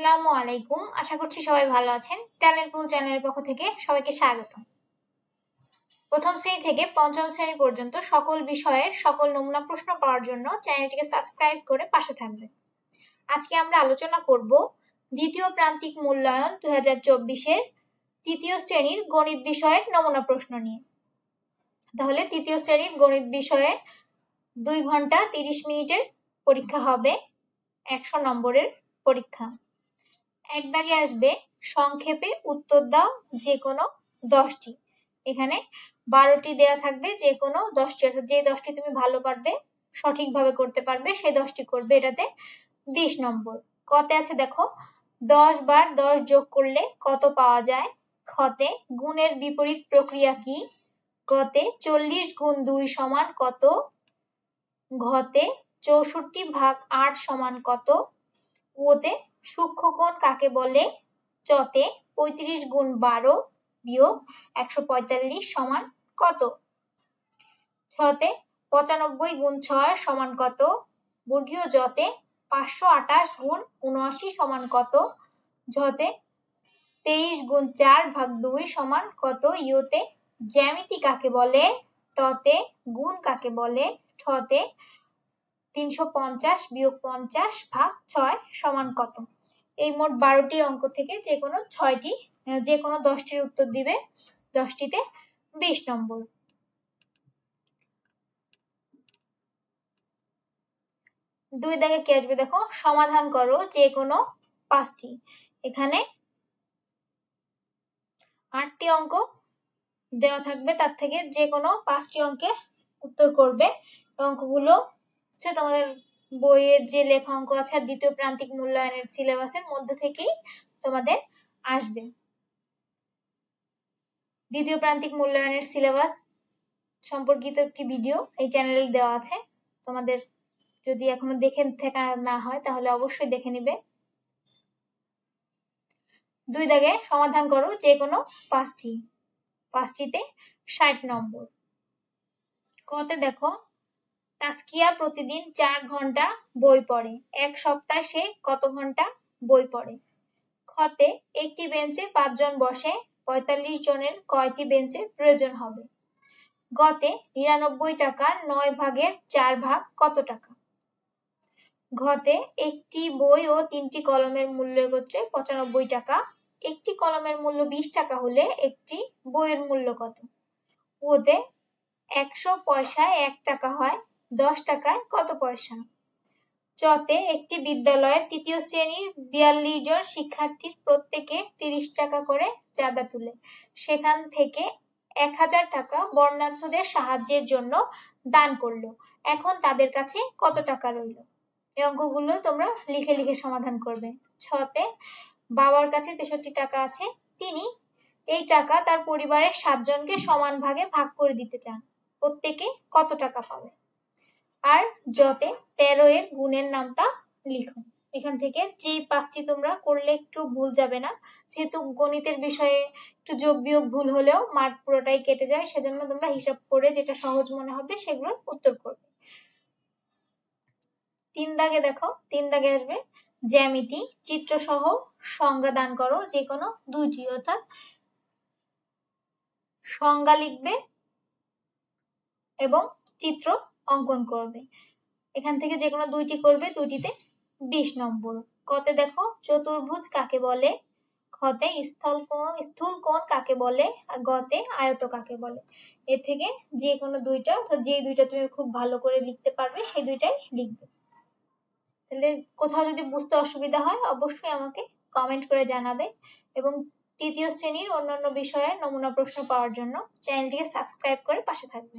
আসসালামু আলাইকুম। আশা করছি সবাই ভালো আছেন। চ্যানেলের পক্ষ থেকে সবাইকে স্বাগত। প্রথম শ্রেণি থেকে পঞ্চম শ্রেণি পর্যন্ত সকল বিষয়ের সকল নমুনা প্রশ্ন পাওয়ার জন্য চ্যানেলটিকে সাবস্ক্রাইব করে পাশে থাকবেন। আজকে আমরা আলোচনা করব দ্বিতীয় প্রান্তিক মূল্যায়ন দুই হাজার তৃতীয় শ্রেণির গণিত বিষয়ের নমুনা প্রশ্ন নিয়ে। তাহলে তৃতীয় শ্রেণির গণিত বিষয়ে দুই ঘণ্টা তিরিশ মিনিটের পরীক্ষা হবে। একশো নম্বরের পরীক্ষা। এক দাগে আসবে। সংক্ষেপে উত্তর দাও যে কোনো দশটি। এখানে বারোটি দেয়া থাকবে যে কোনো দশটি। অর্থাৎ যে দশটি তুমি ভালো পারবে, সঠিকভাবে করতে পারবে, সেই দশটি করবে। এটাতে বিশ নম্বর। কতে আছে দেখো, দশ বার দশ যোগ করলে কত পাওয়া যায়? খতে গুণের বিপরীত প্রক্রিয়া কি? গতে চল্লিশ গুণ দুই সমান কত? ঘতে চৌষট্টি ভাগ আট সমান কত? ওতে সূক্ষ্মকোণ কাকে বলে? চতে পঁয়ত্রিশ গুণ বারো বিয়োগ একশো পঁয়তাল্লিশ সমান কত? ছতে পঁচানব্বই গুণ ছয় সমান কত? বর্গীয় জতে পাঁচশো আঠাশ গুণ উনআশি সমান কত? ঝতে তেইশ গুণ চার ভাগ দুই সমান কত? ইউতে জ্যামিতি কাকে বলে? টতে গুণ কাকে বলে? ঠতে তিনশো পঞ্চাশ বিয়োগ পঞ্চাশ ভাগ ছয় সমান কত? এই মোট বারোটি অঙ্ক থেকে যে কোনো ছয়টি যে কোনো দশটির উত্তর দিবে। দশটিতে বিশ নম্বর। দুই দাগে কি আসবে দেখো? সমাধান করো যে কোনো পাঁচটি। এখানে আটটি অঙ্ক দেওয়া থাকবে, তার থেকে যে কোনো পাঁচটি অঙ্কে উত্তর করবে। অঙ্কগুলো হচ্ছে তোমাদের বইয়ের যে লেখা অঙ্ক আছে আর দ্বিতীয় প্রান্তিক মূল্যায়নের সিলেবাসের মধ্যে থেকেই তোমাদের আসবে। দ্বিতীয় প্রান্তিক মূল্যায়নের সিলেবাস সম্পর্কিত একটি ভিডিও এই চ্যানেলে দেওয়া আছে। তোমাদের যদি এখনও দেখে থাকা না হয় তাহলে অবশ্যই দেখে নিবে। দুই দাগে সমাধান করো যে কোনো পাঁচটি। পাঁচটিতে ষাট নম্বর। কতে দেখো তাস্কিয়া প্রতিদিন চার ঘণ্টা বই পড়ে। এক সপ্তাহে সে কত ঘণ্টা বই পড়ে? খতে একটি বেঞ্চে পাঁচজন বসে, পঁয়তাল্লিশ জনের কয়টি বেঞ্চের প্রয়োজন হবে? গতে নিরানব্বই টাকার নয় ভাগের চার ভাগ কত টাকা? ঘতে একটি বই ও তিনটি কলমের মূল্য হচ্ছে পঁচানব্বই টাকা। একটি কলমের মূল্য বিশ টাকা হলে একটি বইয়ের মূল্য কত? ওতে একশো পয়সায় এক টাকা হয় দশ টাকায় কত পয়সা? চতে একটি বিদ্যালয়ে তৃতীয় শ্রেণির বিয়াল্লিশ জন শিক্ষার্থীর প্রত্যেকে তিরিশ টাকা করে চাঁদা তুলে। সেখান থেকে এক হাজার টাকা বর্ণার্থদের সাহায্যের জন্য দান করল। এখন তাদের কাছে কত টাকা রইল? এই অঙ্কগুলো তোমরা লিখে লিখে সমাধান করবে। ছতে বাবার কাছে তেষট্টি টাকা আছে, তিনি এই টাকা তার পরিবারের সাতজনকে সমান ভাগে ভাগ করে দিতে চান। প্রত্যেকে কত টাকা পাবে? আর যতে তেরো এর গুণের নামটা লিখো। এখান থেকে যে পাঁচটি তোমরা করলে একটু ভুল যাবে না, যেহেতু গণিতের বিষয়ে একটু যোগ বিয়োগ ভুল হলেও মার্ক পুরোটাই কেটে যায়, সেজন্য তোমরা হিসাব করে যেটা সহজ মনে হবে সেগুলোর উত্তর করবে। তিন দাগে দেখো, তিন দাগে আসবে, জ্যামিতি চিত্র সহ সংজ্ঞা দান করো যে কোনো দুইটি, অর্থাৎ সংজ্ঞা লিখবে এবং চিত্র অঙ্কন করবে। এখান থেকে যে কোনো দুইটি করবে, দুইটিতে বিশ নম্বর। কতে দেখো, চতুর্ভুজ কাকে বলে? খতে স্থল কোণ, স্থূল কোণ কাকে বলে? আর গতে আয়ত কাকে বলে? এ থেকে যে কোনো দুইটা, অর্থাৎ যে দুইটা তুমি খুব ভালো করে লিখতে পারবে, সেই দুইটাই লিখবে। তাহলে কোথাও যদি বুঝতে অসুবিধা হয়, অবশ্যই আমাকে কমেন্ট করে জানাবে। এবং তৃতীয় শ্রেণির অন্যান্য বিষয়ের নমুনা প্রশ্ন পাওয়ার জন্য চ্যানেলটিকে সাবস্ক্রাইব করে পাশে থাকবে।